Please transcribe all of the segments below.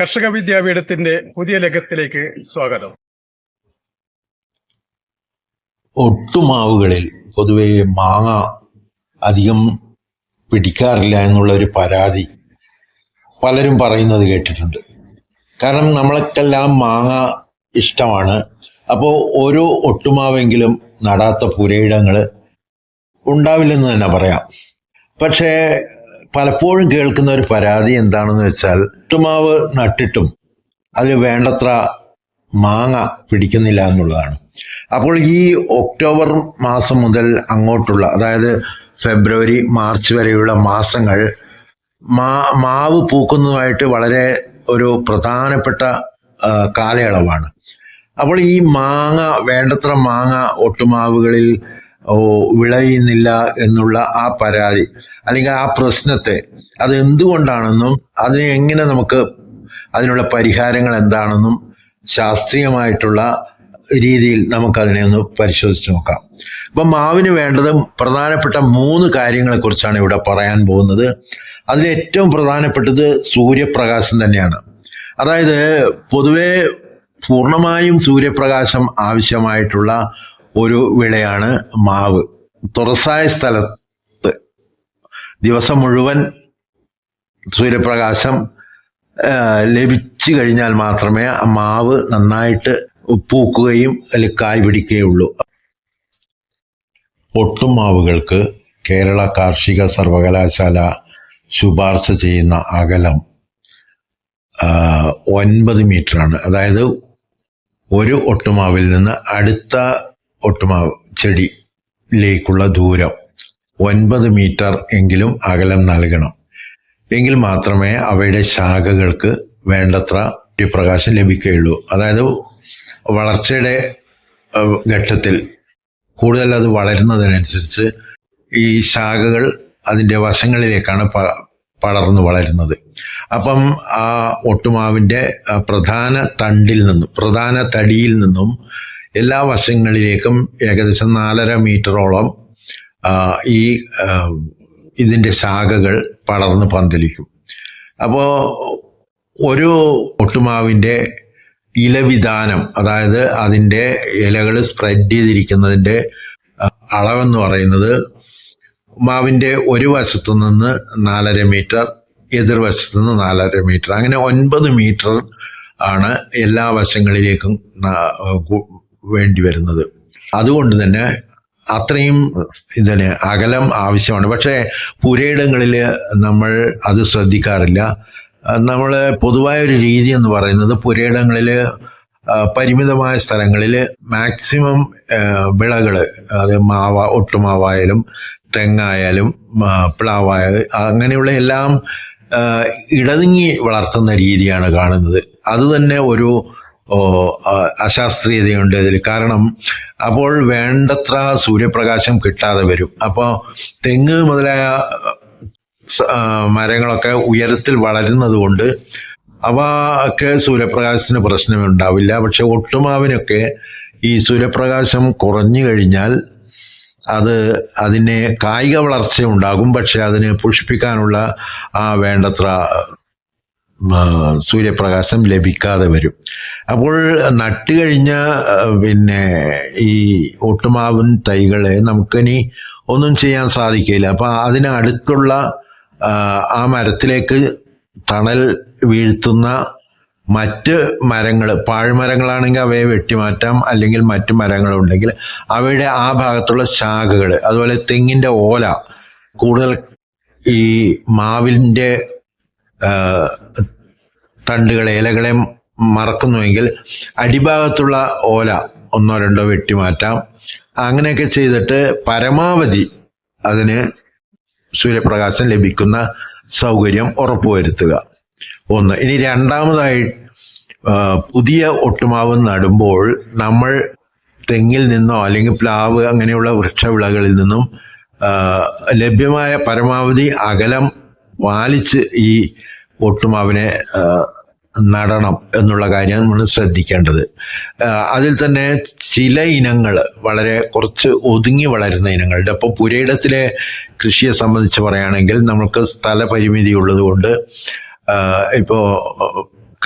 കർഷക വിദ്യാപീഠത്തിന്റെ പുതിയ ലക്കത്തിലേക്ക് സ്വാഗതം. ഒട്ടുമാവുകളിൽ പൊതുവെ മാങ്ങ അധികം പിടിക്കാറില്ല എന്നുള്ള ഒരു പരാതി പലരും പറയുന്നത് കേട്ടിട്ടുണ്ട്. കാരണം നമ്മൾക്കെല്ലാം മാങ്ങ ഇഷ്ടമാണ്. അപ്പോൾ ഓരോ ഒട്ടുമാവെങ്കിലും നടാത്ത പുരയിടങ്ങൾ ഉണ്ടാവില്ലെന്ന് തന്നെ പറയാം. പക്ഷേ പലപ്പോഴും കേൾക്കുന്ന ഒരു പരാതി എന്താണെന്ന് വെച്ചാൽ ഒട്ടുമാവ് നട്ടിട്ടും അതിൽ വേണ്ടത്ര മാങ്ങ പിടിക്കുന്നില്ല എന്നുള്ളതാണ്. അപ്പോൾ ഈ ഒക്ടോബർ മാസം മുതൽ അങ്ങോട്ടുള്ള അതായത് ഫെബ്രുവരി മാർച്ച് വരെയുള്ള മാസങ്ങൾ മാ മാവ് പൂക്കുന്നതുമായിട്ട് വളരെ ഒരു പ്രധാനപ്പെട്ട കാലയളവാണ്. അപ്പോൾ ഈ മാങ്ങ വേണ്ടത്ര മാങ്ങ ഒട്ടുമാവുകളിൽ വിളയുന്നില്ല എന്നുള്ള ആ പരാതി അല്ലെങ്കിൽ ആ പ്രശ്നത്തെ അത് എന്തുകൊണ്ടാണെന്നും അതിനെ എങ്ങനെ നമുക്ക് അതിനുള്ള പരിഹാരങ്ങൾ എന്താണെന്നും ശാസ്ത്രീയമായിട്ടുള്ള രീതിയിൽ നമുക്കതിനെ ഒന്ന് പരിശോധിച്ച് നോക്കാം. അപ്പം മാവിന് വേണ്ടത് പ്രധാനപ്പെട്ട മൂന്ന് കാര്യങ്ങളെക്കുറിച്ചാണ് ഇവിടെ പറയാൻ പോകുന്നത്. അതിൽ ഏറ്റവും പ്രധാനപ്പെട്ടത് സൂര്യപ്രകാശം തന്നെയാണ്. അതായത് പൊതുവേ പൂർണമായും സൂര്യപ്രകാശം ആവശ്യമായിട്ടുള്ള ഒരു വിളയാണ് മാവ്. തുറസായ സ്ഥലത്ത് ദിവസം മുഴുവൻ സൂര്യപ്രകാശം ലഭിച്ചു കഴിഞ്ഞാൽ മാത്രമേ മാവ് നന്നായിട്ട് പൂക്കുകയും അതിൽ കായ് പിടിക്കുകയുള്ളൂ. ഒട്ടും മാവുകൾക്ക് കേരള കാർഷിക സർവകലാശാല ശുപാർശ ചെയ്യുന്ന അകലം ഒൻപത് മീറ്ററാണ്. അതായത് ഒരു ഒട്ടുമാവിൽ നിന്ന് അടുത്ത ഒട്ടുമാവ് ചെടിയിലേക്കുള്ള ദൂരം ഒൻപത് മീറ്റർ എങ്കിലും അകലം നൽകണം. എങ്കിൽ മാത്രമേ അവയുടെ ശാഖകൾക്ക് വേണ്ടത്ര പ്രകാശം ലഭിക്കുകയുള്ളൂ. അതായത് വളർച്ചയുടെ ഘട്ടത്തിൽ കൂടുതൽ അത് വളരുന്നതിനനുസരിച്ച് ഈ ശാഖകൾ അതിന്റെ വശങ്ങളിലേക്കാണ് പടർന്നു വളരുന്നത്. അപ്പം ആ ഒട്ടുമാവിന്റെ പ്രധാന തണ്ടിൽ നിന്നും പ്രധാന തടിയിൽ നിന്നും എല്ലാ വശങ്ങളിലേക്കും ഏകദേശം നാലര മീറ്ററോളം ഈ ഇതിന്റെ ശാഖകൾ പടർന്ന് പന്തലിക്കും. അപ്പോൾ ഒരു ഒട്ടുമാവിന്റെ ഇലവിധാനം അതായത് അതിന്റെ ഇലകൾ സ്പ്രെഡ് ചെയ്തിരിക്കുന്നതിന്റെ അളവെന്ന് പറയുന്നത് മാവിന്റെ ഒരു വശത്തു നിന്ന് നാലര മീറ്റർ എതിർവശത്തു നിന്ന് നാലര മീറ്റർ അങ്ങനെ ഒൻപത് മീറ്റർ ആണ് എല്ലാ വശങ്ങളിലേക്കും വേണ്ടി വരുന്നത്. അതുകൊണ്ട് തന്നെ അത്രയും ഇതിന് അകലം ആവശ്യമാണ്. പക്ഷേ പുരയിടങ്ങളിൽ നമ്മൾ അത് ശ്രദ്ധിക്കാറില്ല. നമ്മൾ പൊതുവായ ഒരു രീതി എന്ന് പറയുന്നത് പുരയിടങ്ങളിൽ പരിമിതമായ സ്ഥലങ്ങളിൽ മാക്സിമം വിളകൾ അത് മാവ ഒട്ടുമാവായാലും തെങ്ങായാലും പ്ലാവായാലും അങ്ങനെയുള്ള എല്ലാം ഇടതിങ്ങി വളർത്തുന്ന രീതിയാണ് കാണുന്നത്. അതുതന്നെ ഒരു അശാസ്ത്രീയതയുണ്ട് ഇതിൽ കാരണം അപ്പോൾ വേണ്ടത്ര സൂര്യപ്രകാശം കിട്ടാതെ വരും. അപ്പോൾ തെങ്ങ് മുതലായ മരങ്ങളൊക്കെ ഉയരത്തിൽ വളരുന്നത് കൊണ്ട് അവക്ക് സൂര്യപ്രകാശത്തിന് പ്രശ്നമുണ്ടാവില്ല പക്ഷെ ഒട്ടുമാവിനൊക്കെ ഈ സൂര്യപ്രകാശം കുറഞ്ഞു കഴിഞ്ഞാൽ അത് അതിന് കായിക വളർച്ച ഉണ്ടാകും. പക്ഷെ അതിന് പുഷ്പിക്കാനുള്ള ആ വേണ്ടത്ര സൂര്യപ്രകാശം ലഭിക്കാതെ വരും. അപ്പോൾ നട്ടുകഴിഞ്ഞ പിന്നെ ഈ ഒട്ടുമാവിൻ തൈകളെ നമുക്കിനി ഒന്നും ചെയ്യാൻ സാധിക്കില്ല. അപ്പം അതിന് അടുത്തുള്ള ആ, ആ മരത്തിലേക്ക് തണൽ വീഴ്ത്തുന്ന മറ്റ് മരങ്ങൾ പാഴ്മരങ്ങളാണെങ്കിൽ അവയെ വെട്ടിമാറ്റാം. അല്ലെങ്കിൽ മറ്റ് മരങ്ങളുണ്ടെങ്കിൽ അവയുടെ ആ ഭാഗത്തുള്ള ശാഖകൾ അതുപോലെ തെങ്ങിന്റെ ഓല കൂടുതൽ ഈ മാവിന്റെ തണ്ടുകളെ ഇലകളെ മറക്കുന്നുവെങ്കിൽ അടിഭാഗത്തുള്ള ഓല ഒന്നോ രണ്ടോ വെട്ടിമാറ്റാം. അങ്ങനെയൊക്കെ ചെയ്തിട്ട് പരമാവധി അതിന് സൂര്യപ്രകാശം ലഭിക്കുന്ന സൗകര്യം ഉറപ്പുവരുത്തുക. ഒന്ന് ഇനി രണ്ടാമതായി പുതിയ ഒട്ടുമാവ് നടുമ്പോൾ നമ്മൾ തെങ്ങിൽ നിന്നോ അല്ലെങ്കിൽ പ്ലാവ് അങ്ങനെയുള്ള വൃക്ഷവിളകളിൽ നിന്നും ലഭ്യമായ പരമാവധി അകലം പാലിച്ച് ഈ ഒട്ടുമാവിനെ നടണം എന്നുള്ള കാര്യം നമ്മൾ ശ്രദ്ധിക്കേണ്ടത്. അതിൽ തന്നെ ചില ഇനങ്ങൾ വളരെ കുറച്ച് ഒതുങ്ങി വളരുന്ന ഇനങ്ങളുണ്ട്. അപ്പോൾ പുരയിടത്തിലെ കൃഷിയെ സംബന്ധിച്ച് പറയുകയാണെങ്കിൽ നമുക്ക് സ്ഥലപരിമിതി ഉള്ളതുകൊണ്ട് ഇപ്പോൾ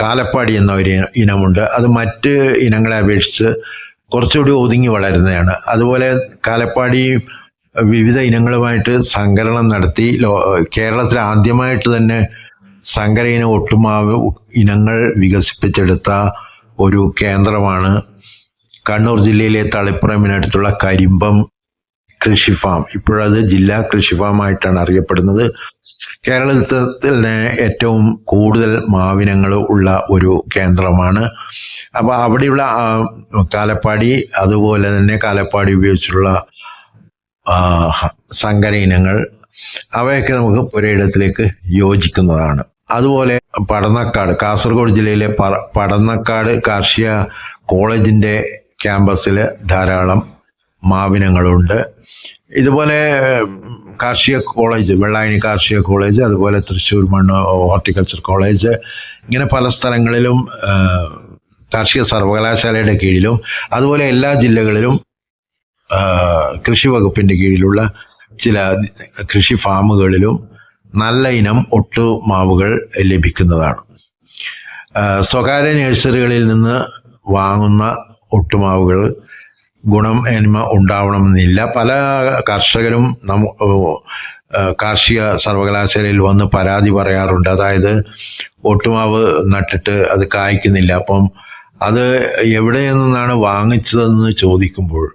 കാലപ്പാടി എന്ന ഒരു ഇനമുണ്ട്. അത് മറ്റ് ഇനങ്ങളെ അപേക്ഷിച്ച് കുറച്ചുകൂടി ഒതുങ്ങി വളരുന്നതാണ്. അതുപോലെ കാലപ്പാടി വിവിധ ഇനങ്ങളുമായിട്ട് സങ്കലനം നടത്തി കേരളത്തിൽ ആദ്യമായിട്ട് തന്നെ സങ്കര ഇന ഒട്ടുമാവ് ഇനങ്ങൾ വികസിപ്പിച്ചെടുത്ത ഒരു കേന്ദ്രമാണ്. കണ്ണൂർ ജില്ലയിലെ തളിപ്പുറമിനടുത്തുള്ള കരിമ്പം കൃഷി ഫാം ഇപ്പോഴത് ജില്ലാ കൃഷി ഫാമായിട്ടാണ് അറിയപ്പെടുന്നത്. കേരളത്തിൽ ഏറ്റവും കൂടുതൽ മാവിനങ്ങൾ ഉള്ള ഒരു കേന്ദ്രമാണ്. അപ്പോൾ അവിടെയുള്ള കാലപ്പാടി അതുപോലെ തന്നെ കാലപ്പാടി ഉപയോഗിച്ചുള്ള സങ്കര ഇനങ്ങൾ അവയൊക്കെ നമുക്ക് പുരയിടത്തിലേക്ക് യോജിക്കുന്നതാണ്. അതുപോലെ പടന്നക്കാട് കാസർഗോഡ് ജില്ലയിലെ പടന്നക്കാട് കാർഷിക കോളേജിന്റെ ക്യാമ്പസിൽ ധാരാളം മാവിനങ്ങളുണ്ട്. ഇതുപോലെ കാർഷിക കോളേജ് വെള്ളായണി കാർഷിക കോളേജ് അതുപോലെ തൃശ്ശൂർ മണ്ണ് ഹോർട്ടിക്കൾച്ചർ കോളേജ് ഇങ്ങനെ പല സ്ഥലങ്ങളിലും കാർഷിക സർവകലാശാലയുടെ കീഴിലും അതുപോലെ എല്ലാ ജില്ലകളിലും കൃഷി വകുപ്പിന്റെ കീഴിലുള്ള ചില കൃഷി ഫാമുകളിലും നല്ല ഇനം ഒട്ടു മാവുകൾ ലഭിക്കുന്നതാണ് സ്വകാര്യ നഴ്സറികളിൽ നിന്ന് വാങ്ങുന്ന ഒട്ടുമാവുകൾ ഗുണം എന്മ ഉണ്ടാവണമെന്നില്ല. പല കർഷകരും നമു കാർഷിക സർവകലാശാലയിൽ വന്ന് പരാതി പറയാറുണ്ട്. അതായത് ഒട്ടുമാവ് നട്ടിട്ട് അത് കായ്ക്കുന്നില്ല. അപ്പം അത് എവിടെ നിന്നാണ് വാങ്ങിച്ചതെന്ന് ചോദിക്കുമ്പോൾ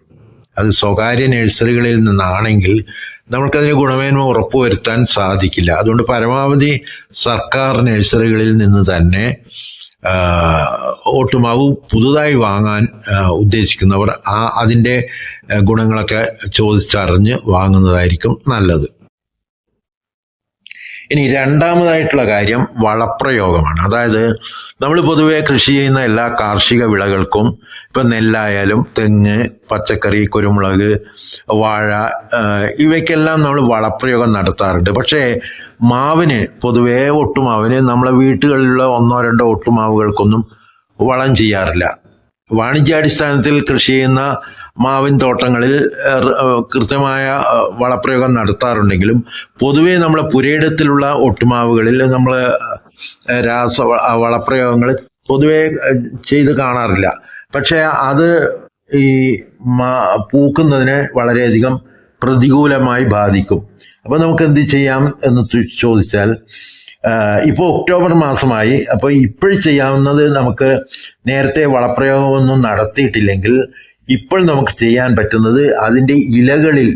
അത് സ്വകാര്യ നഴ്സറികളിൽ നിന്നാണെങ്കിൽ നമുക്കതിന് ഗുണമേന്മ ഉറപ്പുവരുത്താൻ സാധിക്കില്ല. അതുകൊണ്ട് പരമാവധി സർക്കാർ നഴ്സറികളിൽ നിന്ന് തന്നെ ഓട്ടുമാവ് പുതുതായി വാങ്ങാൻ ഉദ്ദേശിക്കുന്നവർ ആ അതിന്റെ ഗുണങ്ങളൊക്കെ ചോദിച്ചറിഞ്ഞ് വാങ്ങുന്നതായിരിക്കും നല്ലത്. ഇനി രണ്ടാമതായിട്ടുള്ള കാര്യം വളപ്രയോഗമാണ്. അതായത് നമ്മൾ പൊതുവെ കൃഷി ചെയ്യുന്ന എല്ലാ കാർഷിക വിളകൾക്കും ഇപ്പം നെല്ലായാലും തെങ്ങ് പച്ചക്കറി കുരുമുളക് വാഴ ഇവയ്ക്കെല്ലാം നമ്മൾ വളപ്രയോഗം നടത്താറുണ്ട്. പക്ഷേ മാവിന് പൊതുവേ ഒട്ടുമാവിന് നമ്മളെ വീട്ടുകളിലുള്ള ഒന്നോ രണ്ടോ ഒട്ടുമാവുകൾക്കൊന്നും വളം ചെയ്യാറില്ല. വാണിജ്യാടിസ്ഥാനത്തിൽ കൃഷി ചെയ്യുന്ന മാവിൻ തോട്ടങ്ങളിൽ കൃത്യമായ വളപ്രയോഗം നടത്താറുണ്ടെങ്കിലും പൊതുവേ നമ്മളെ പുരയിടത്തിലുള്ള ഒട്ടുമാവുകളിൽ നമ്മൾ രാസ വളപ്രയോഗങ്ങൾ പൊതുവെ ചെയ്ത് കാണാറില്ല. പക്ഷേ അത് ഈ പൂക്കുന്നതിനെ വളരെയധികം പ്രതികൂലമായി ബാധിക്കും. അപ്പോൾ നമുക്ക് എന്ത് ചെയ്യാം എന്ന് ചോദിച്ചാൽ ഇപ്പോൾ ഒക്ടോബർ മാസമായി അപ്പോൾ ഇപ്പോൾ ചെയ്യാവുന്നത് നമുക്ക് നേരത്തെ വളപ്രയോഗമൊന്നും നടത്തിയിട്ടില്ലെങ്കിൽ ഇപ്പോൾ നമുക്ക് ചെയ്യാൻ പറ്റുന്നത് അതിന്റെ ഇലകളിൽ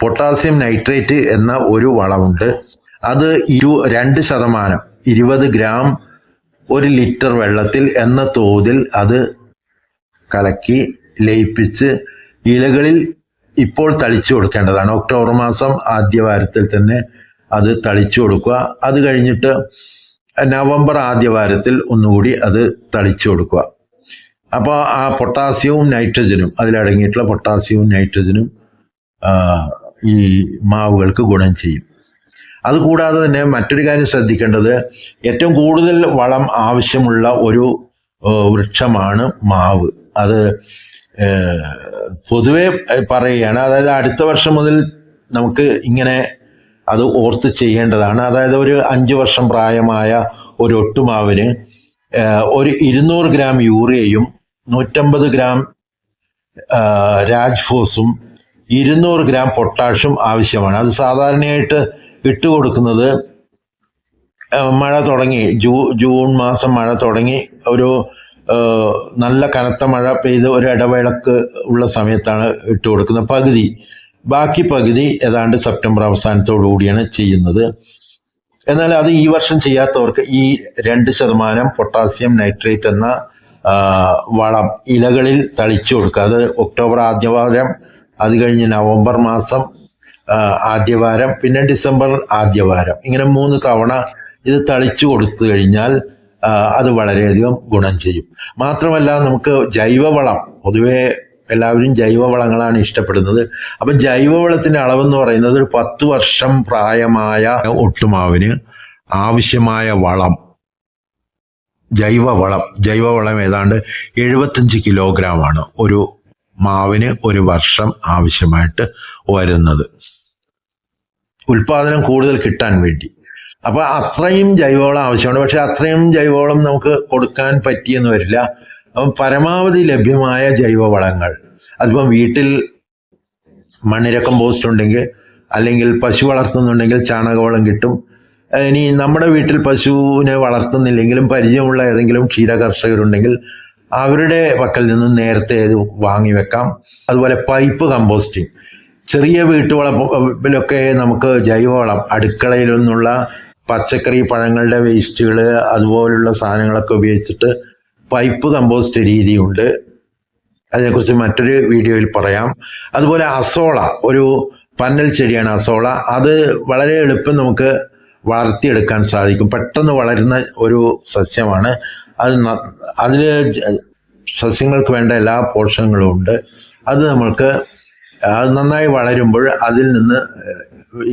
പൊട്ടാസ്യം നൈട്രേറ്റ് എന്ന ഒരു വളമുണ്ട്. അത് ഇരു രണ്ട് ശതമാനം ഇരുപത് ഗ്രാം ഒരു ലിറ്റർ വെള്ളത്തിൽ എന്ന തോതിൽ അത് കലക്കി ലയിപ്പിച്ച് ഇലകളിൽ ഇപ്പോൾ തളിച്ചു കൊടുക്കേണ്ടതാണ്. ഒക്ടോബർ മാസം ആദ്യവാരത്തിൽ തന്നെ അത് തളിച്ചു കൊടുക്കുക. അത് കഴിഞ്ഞിട്ട് നവംബർ ആദ്യവാരത്തിൽ ഒന്നുകൂടി അത് തളിച്ചു കൊടുക്കുക. അപ്പോൾ ആ പൊട്ടാസ്യവും നൈട്രജനും അതിലടങ്ങിയിട്ടുള്ള പൊട്ടാസ്യവും നൈട്രജനും ഈ മാവുകൾക്ക് ഗുണം ചെയ്യും. അതുകൂടാതെ തന്നെ മറ്റൊരു കാര്യം ശ്രദ്ധിക്കേണ്ടത് ഏറ്റവും കൂടുതൽ വളം ആവശ്യമുള്ള ഒരു വൃക്ഷമാണ് മാവ്. അത് പൊതുവെ പറയുകയാണ് അതായത് അടുത്ത വർഷം മുതൽ നമുക്ക് ഇങ്ങനെ അത് ഓർത്ത് ചെയ്യേണ്ടതാണ്. അതായത് ഒരു അഞ്ച് വർഷം പ്രായമായ ഒരു ഒട്ടുമാവിന് ഒരു ഇരുന്നൂറ് ഗ്രാം യൂറിയയും നൂറ്റമ്പത് ഗ്രാം രാജ്ഫോസും ഇരുന്നൂറ് ഗ്രാം പൊട്ടാഷും ആവശ്യമാണ്. അത് സാധാരണയായിട്ട് ഇട്ട് കൊടുക്കുന്നത് മഴ തുടങ്ങി. ജൂ ജൂൺ മാസം മഴ തുടങ്ങി. ഒരു നല്ല കനത്ത മഴ പെയ്ത് ഒരു ഇടവേളക്ക് ഉള്ള സമയത്താണ് ഇട്ട് കൊടുക്കുന്നത് പകുതി. ബാക്കി പകുതി ഏതാണ്ട് സെപ്റ്റംബർ അവസാനത്തോടു കൂടിയാണ് ചെയ്യുന്നത്. എന്നാൽ അത് ഈ വർഷം ചെയ്യാത്തവർക്ക് ഈ രണ്ട് ശതമാനം പൊട്ടാസ്യം നൈട്രേറ്റ് എന്ന വളം ഇലകളിൽ തളിച്ചു കൊടുക്കുക. അത് ഒക്ടോബർ ആദ്യവാരം അത് കഴിഞ്ഞ് നവംബർ മാസം ആദ്യവാരം പിന്നെ ഡിസംബർ ആദ്യവാരം ഇങ്ങനെ മൂന്ന് തവണ ഇത് തളിച്ചു കൊടുത്തു കഴിഞ്ഞാൽ അത് വളരെയധികം ഗുണം ചെയ്യും. മാത്രമല്ല നമുക്ക് ജൈവവളം പൊതുവേ എല്ലാവരും ജൈവവളങ്ങളാണ് ഇഷ്ടപ്പെടുന്നത്. അപ്പം ജൈവവളത്തിന്റെ അളവെന്ന് പറയുന്നത് ഒരു പത്ത് വർഷം പ്രായമായ ഒട്ടുമാവിന് ആവശ്യമായ വളം. ജൈവവളം. ജൈവവളം ഏതാണ്ട് എഴുപത്തഞ്ച് കിലോഗ്രാമാണ് ഒരു മാവിന് ഒരു വർഷം ആവശ്യമായിട്ട് വരുന്നത്. ഉൽപാദനം കൂടുതൽ കിട്ടാൻ വേണ്ടി. അപ്പൊ അത്രയും ജൈവവളം ആവശ്യമാണ്. പക്ഷെ അത്രയും ജൈവവളം നമുക്ക് കൊടുക്കാൻ പറ്റിയെന്ന് വരില്ല. അപ്പം പരമാവധി ലഭ്യമായ ജൈവവളങ്ങൾ. അതിപ്പം വീട്ടിൽ മണ്ണിര കമ്പോസ്റ്റ് ഉണ്ടെങ്കിൽ അല്ലെങ്കിൽ പശു വളർത്തുന്നുണ്ടെങ്കിൽ ചാണകവളം കിട്ടും. ഇനി നമ്മുടെ വീട്ടിൽ പശുവിനെ വളർത്തുന്നില്ലെങ്കിലും പരിചയമുള്ള ഏതെങ്കിലും ക്ഷീര കർഷകരുണ്ടെങ്കിൽ അവരുടെ പക്കൽ നിന്ന് നേരത്തെ ഇത് വാങ്ങി വെക്കാം. അതുപോലെ പൈപ്പ് കമ്പോസ്റ്റിംഗ് ചെറിയ വീട്ടുവളപ്പിലൊക്കെ നമുക്ക് ജൈവവളം അടുക്കളയിൽ നിന്നുള്ള പച്ചക്കറി പഴങ്ങളുടെ വേസ്റ്റുകൾ അതുപോലുള്ള സാധനങ്ങളൊക്കെ ഉപയോഗിച്ചിട്ട് പൈപ്പ് കമ്പോസ്റ്റ് രീതിയുണ്ട്. അതിനെക്കുറിച്ച് മറ്റൊരു വീഡിയോയിൽ പറയാം. അതുപോലെ അസോള ഒരു പന്നൽ ചെടിയാണ് അസോള. അത് വളരെ എളുപ്പം നമുക്ക് വളർത്തിയെടുക്കാൻ സാധിക്കും. പെട്ടെന്ന് വളരുന്ന ഒരു സസ്യമാണ്. അത് അതിൽ സസ്യങ്ങൾക്ക് വേണ്ട എല്ലാ പോഷകങ്ങളും ഉണ്ട്. അത് നമ്മൾക്ക് അത് നന്നായി വളരുമ്പോൾ അതിൽ നിന്ന്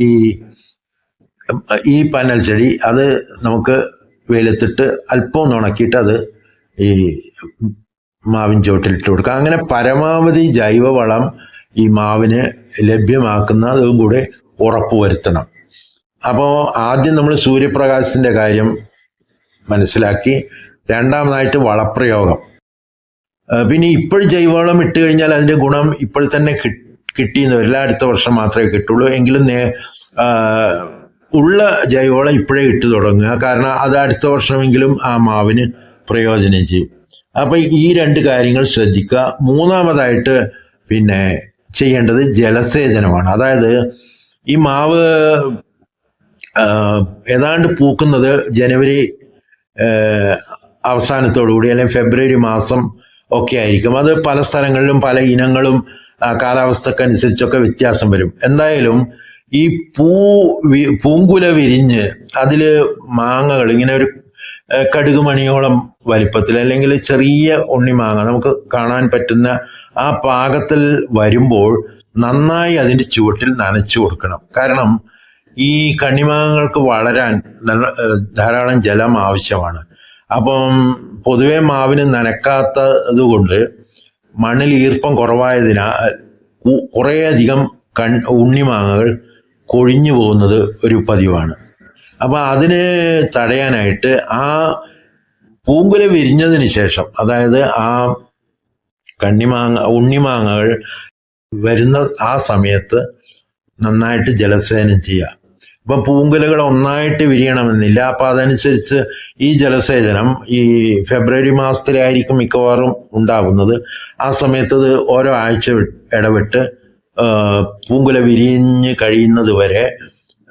ഈ ഈ പനൽ ചെടി അത് നമുക്ക് വെയിലത്തിട്ട് അല്പം ഉണക്കിയിട്ട് അത് ഈ മാവിൻ ചുവട്ടിലിട്ട് കൊടുക്കുക. അങ്ങനെ പരമാവധി ജൈവവളം ഈ മാവിന് ലഭ്യമാക്കുന്നതും കൂടെ ഉറപ്പുവരുത്തണം അപ്പോൾ ആദ്യം നമ്മൾ സൂര്യപ്രകാശത്തിന്റെ കാര്യം മനസ്സിലാക്കി രണ്ടാമതായിട്ട് വളപ്രയോഗം. പിന്നെ ഇപ്പോൾ ജൈവവളം ഇട്ട് കഴിഞ്ഞാൽ അതിന്റെ ഗുണം ഇപ്പോൾ തന്നെ കി- കിട്ടിയെന്ന് വരില്ല. അടുത്ത വർഷം മാത്രമേ കിട്ടുള്ളൂ. എങ്കിലും ഉള്ള ജൈവവളം ഇപ്പോഴേ ഇട്ട് തുടങ്ങുക. കാരണം അത് അടുത്ത വർഷമെങ്കിലും ആ മാവിന് പ്രയോജനം ചെയ്യും. അപ്പം ഈ രണ്ട് കാര്യങ്ങൾ ശ്രദ്ധിക്കുക. മൂന്നാമതായിട്ട് പിന്നെ ചെയ്യേണ്ടത് ജലസേചനമാണ്. അതായത് ഈ മാവ് ഏതാണ്ട് പൂക്കുന്നത് ജനുവരി അവസാനത്തോടു അവസാനത്തോടുകൂടി അല്ലെങ്കിൽ ഫെബ്രുവരി മാസം ഒക്കെ ആയിരിക്കും. അത് പല സ്ഥലങ്ങളിലും പല ഇനങ്ങളും കാലാവസ്ഥക്കനുസരിച്ചൊക്കെ വ്യത്യാസം വരും. എന്തായാലും ഈ പൂ പൂങ്കുല വിരിഞ്ഞ് അതിൽ മാങ്ങകൾ ഇങ്ങനെ ഒരു കടുക് മണിയോളം വലിപ്പത്തിൽ അല്ലെങ്കിൽ ചെറിയ ഉണ്ണിമാങ്ങ നമുക്ക് കാണാൻ പറ്റുന്ന ആ പാകത്തിൽ വരുമ്പോൾ നന്നായി അതിന്റെ ചുവട്ടിൽ നനച്ചു കൊടുക്കണം. കാരണം ഈ കണ്ണിമാങ്ങകൾക്ക് വളരാൻ ധാരാളം ജലം ആവശ്യമാണ്. അപ്പം പൊതുവെ മാവിന് നനക്കാത്തത് കൊണ്ട് മണ്ണിൽ ഈർപ്പം കുറവായതിനാൽ കുറേയധികം കൺ ഉണ്ണിമാങ്ങകൾ കൊഴിഞ്ഞു പോകുന്നത് ഒരു പതിവാണ്. അപ്പോൾ അതിന് തടയാനായിട്ട് ആ പൂങ്കുല വിരിഞ്ഞതിന് ശേഷം അതായത് ആ കണ്ണിമാങ്ങ ഉണ്ണിമാങ്ങകൾ വരുന്ന ആ സമയത്ത് നന്നായിട്ട് ജലസേനം ചെയ്യുക. അപ്പം പൂങ്കുലകൾ ഒന്നായിട്ട് വിരിയണമെന്നില്ല. അപ്പം അതനുസരിച്ച് ഈ ജലസേചനം ഈ ഫെബ്രുവരി മാസത്തിലായിരിക്കും മിക്കവാറും ഉണ്ടാകുന്നത്. ആ സമയത്ത് അത് ഓരോ ആഴ്ച ഇടവിട്ട് പൂങ്കുല വിരിഞ്ഞ് കഴിയുന്നത് വരെ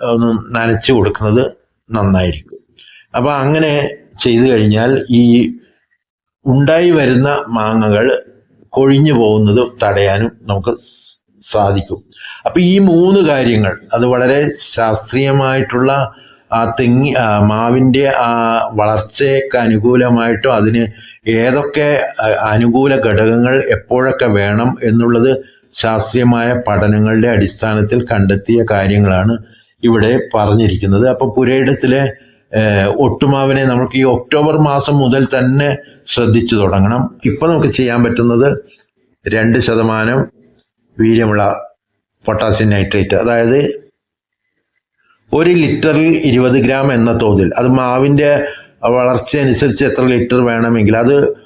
ഒന്ന് നനച്ചു കൊടുക്കുന്നത് നന്നായിരിക്കും. അപ്പം അങ്ങനെ ചെയ്തു കഴിഞ്ഞാൽ ഈ ഉണ്ടായി വരുന്ന മാങ്ങകൾ കൊഴിഞ്ഞു പോകുന്നത് തടയാനും നമുക്ക് സാധിക്കും. അപ്പൊ ഈ മൂന്ന് കാര്യങ്ങൾ അത് വളരെ ശാസ്ത്രീയമായിട്ടുള്ള ആ തെങ്ങി മാവിന്റെ ആ വളർച്ചയ്ക്ക് അനുകൂലമായിട്ടും അതിന് ഏതൊക്കെ അനുകൂല ഘടകങ്ങൾ എപ്പോഴൊക്കെ വേണം എന്നുള്ളത് ശാസ്ത്രീയമായ പഠനങ്ങളുടെ അടിസ്ഥാനത്തിൽ കണ്ടെത്തിയ കാര്യങ്ങളാണ് ഇവിടെ പറഞ്ഞിരിക്കുന്നത്. അപ്പോൾ പുരയിടത്തിലെ ഒട്ടുമാവിനെ നമുക്ക് ഈ ഒക്ടോബർ മാസം മുതൽ തന്നെ ശ്രദ്ധിച്ചു തുടങ്ങണം. ഇപ്പം നമുക്ക് ചെയ്യാൻ പറ്റുന്നത് രണ്ട് ശതമാനം വീര്യമുള്ള പൊട്ടാസ്യം നൈട്രേറ്റ് അതായത് ഒരു ലിറ്ററിൽ ഇരുപത് ഗ്രാം എന്ന തോതിൽ. അത് മാവിന്റെ വളർച്ച അനുസരിച്ച് എത്ര ലിറ്റർ വേണമെങ്കിൽ അത്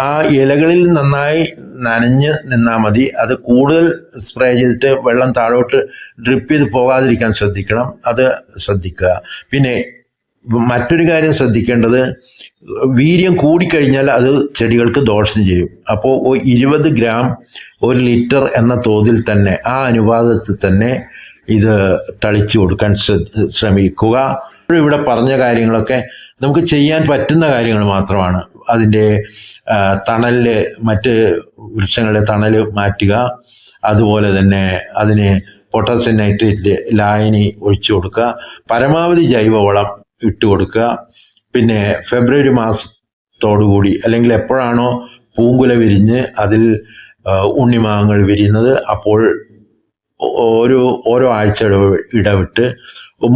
ആ ഇലകളിൽ നന്നായി നനഞ്ഞ് നിന്നാൽ മതി. അത് കൂടുതൽ സ്പ്രേ ചെയ്തിട്ട് വെള്ളം താഴോട്ട് ഡ്രിപ്പ് ചെയ്ത് പോകാതിരിക്കാൻ ശ്രദ്ധിക്കണം. അത് ശ്രദ്ധിക്കുക. പിന്നെ മറ്റൊരു കാര്യം ശ്രദ്ധിക്കേണ്ടത് വീര്യം കൂടിക്കഴിഞ്ഞാൽ അത് ചെടികൾക്ക് ദോഷം ചെയ്യും. അപ്പോൾ ഇരുപത് ഗ്രാം ഒരു ലിറ്റർ എന്ന തോതിൽ തന്നെ ആ അനുപാതത്തിൽ തന്നെ ഇത് തളിച്ചു കൊടുക്കാൻ ശ്രമിക്കുക. ഇവിടെ പറഞ്ഞ കാര്യങ്ങളൊക്കെ നമുക്ക് ചെയ്യാൻ പറ്റുന്ന കാര്യങ്ങൾ മാത്രമാണ്. അതിന്റെ തണൽ മറ്റ് വൃക്ഷങ്ങളുടെ തണൽ മാറ്റുക. അതുപോലെ തന്നെ അതിന് പൊട്ടാസ്യം നൈട്രേറ്റ് ലായനി ഒഴിച്ചു കൊടുക്കുക. പരമാവധി ജൈവവളം ഇട്ട് കൊടുക്കുക. പിന്നെ ഫെബ്രുവരി മാസത്തോടുകൂടി അല്ലെങ്കിൽ എപ്പോഴാണോ പൂങ്കുല വിരിഞ്ഞ് അതിൽ ഉണ്ണിമാങ്ങൾ വിരിയുന്നത് അപ്പോൾ ഓരോ ഓരോ ആഴ്ച ഇടവിട്ട്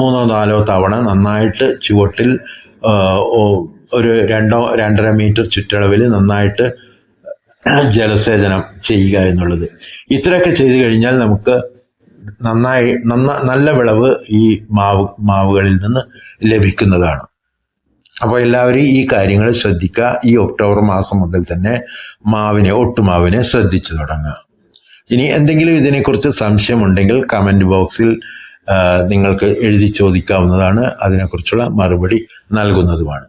മൂന്നോ നാലോ തവണ നന്നായിട്ട് ചുവട്ടിൽ ഒരു രണ്ടോ രണ്ടര മീറ്റർ ചുറ്റളവിൽ നന്നായിട്ട് ജലസേചനം ചെയ്യുക എന്നുള്ളത്. ഇത്രയൊക്കെ ചെയ്തു കഴിഞ്ഞാൽ നമുക്ക് നന്നായി നന്ന നല്ല വിളവ് ഈ മാവ് മാവുകളിൽ നിന്ന് ലഭിക്കുന്നതാണ്. അപ്പോൾ എല്ലാവരും ഈ കാര്യങ്ങൾ ശ്രദ്ധിക്കുക. ഈ ഒക്ടോബർ മാസം മുതൽ തന്നെ മാവിനെ ഒട്ടുമാവിനെ ശ്രദ്ധിച്ചു തുടങ്ങുക. ഇനി എന്തെങ്കിലും ഇതിനെക്കുറിച്ച് സംശയമുണ്ടെങ്കിൽ കമന്റ് ബോക്സിൽ നിങ്ങൾക്ക് എഴുതി ചോദിക്കാവുന്നതാണ്. അതിനെക്കുറിച്ചുള്ള മറുപടി നൽകുന്നതുമാണ്.